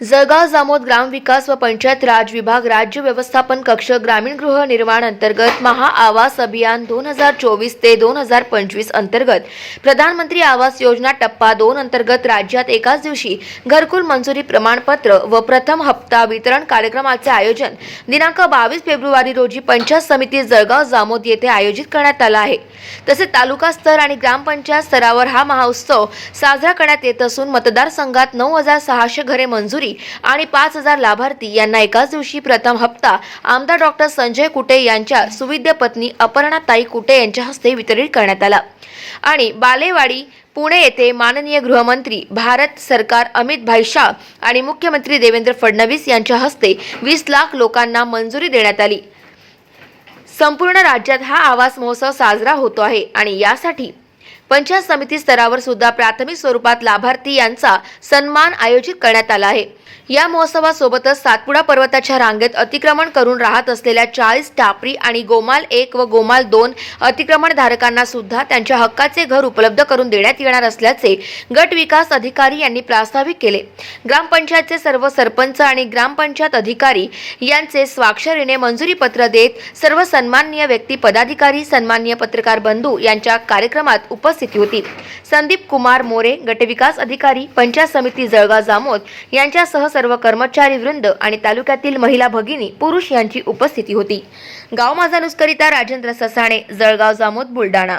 जळगाव जामोद ग्रामविकास व पंचायत राज विभाग राज्य व्यवस्थापन कक्ष ग्रामीण गृहनिर्माण अंतर्गत महा आवास अभियान दोन हजार चोवीस ते दोन हजार पंचवीस अंतर्गत प्रधानमंत्री आवास योजना टप्पा दोन अंतर्गत राज्यात एकाच दिवशी घरकुल मंजुरी प्रमाणपत्र व प्रथम हप्ता वितरण कार्यक्रमाचे आयोजन दिनांक बावीस फेब्रुवारी रोजी पंचायत समिती जळगाव जामोद येथे आयोजित करण्यात आला आहे. तसेच तालुका स्तर आणि ग्रामपंचायत स्तरावर हा महोत्सव साजरा करण्यात येत असून मतदारसंघात नऊ हजार सहाशे घरे मंजुरी आणि पाच हजार लाभार्थी यांना एकाच दिवशी प्रथम हप्ता आमदार डॉक्टर संजय कुटे यांच्या सुविद्य पत्नी अपर्णाताई कुटे यांच्या हस्ते वितरित करण्यात आला. आणि बालेवाडी पुणे येथे माननीय गृहमंत्री भारत सरकार अमित भाई शाह आणि मुख्यमंत्री देवेंद्र फडणवीस यांच्या हस्ते वीस लाख लोकांना मंजुरी देण्यात आली. संपूर्ण राज्यात हा आवास महोत्सव साजरा होतो आहे आणि यासाठी पंचायत समिती स्तरावर सुद्धा प्राथमिक स्वरूपात लाभार्थी यांचा सन्मान आयोजित करण्यात आला आहे. या महोत्सवासोबतच सातपुडा पर्वताच्या रांगेत अतिक्रमण करून राहत असलेल्या चाळीस टापरी आणि गोमाल एक व गोमाल दोन अतिक्रमणधारकांना सुद्धा त्यांच्या हक्काचे घर उपलब्ध करून देण्यात येणार असल्याचे गट विकास अधिकारी यांनी प्रास्ताविक केले. ग्रामपंचायतचे सर्व सरपंच आणि ग्रामपंचायत अधिकारी यांचे स्वाक्षरीने मंजुरी पत्र देत सर्व सन्माननीय व्यक्ती पदाधिकारी सन्माननीय पत्रकार बंधू यांच्या कार्यक्रमात उपस्थित होती. संदीप कुमार मोरे गटविकास अधिकारी पंचायत समिती जळगाव जामोद यांच्यासह सर्व कर्मचारी वृंद आणि तालुक्यातील महिला भगिनी पुरुष यांची उपस्थिती होती. गाव माझा नुसकरिता राजेंद्र ससाणे जळगाव जामोद बुलढाणा.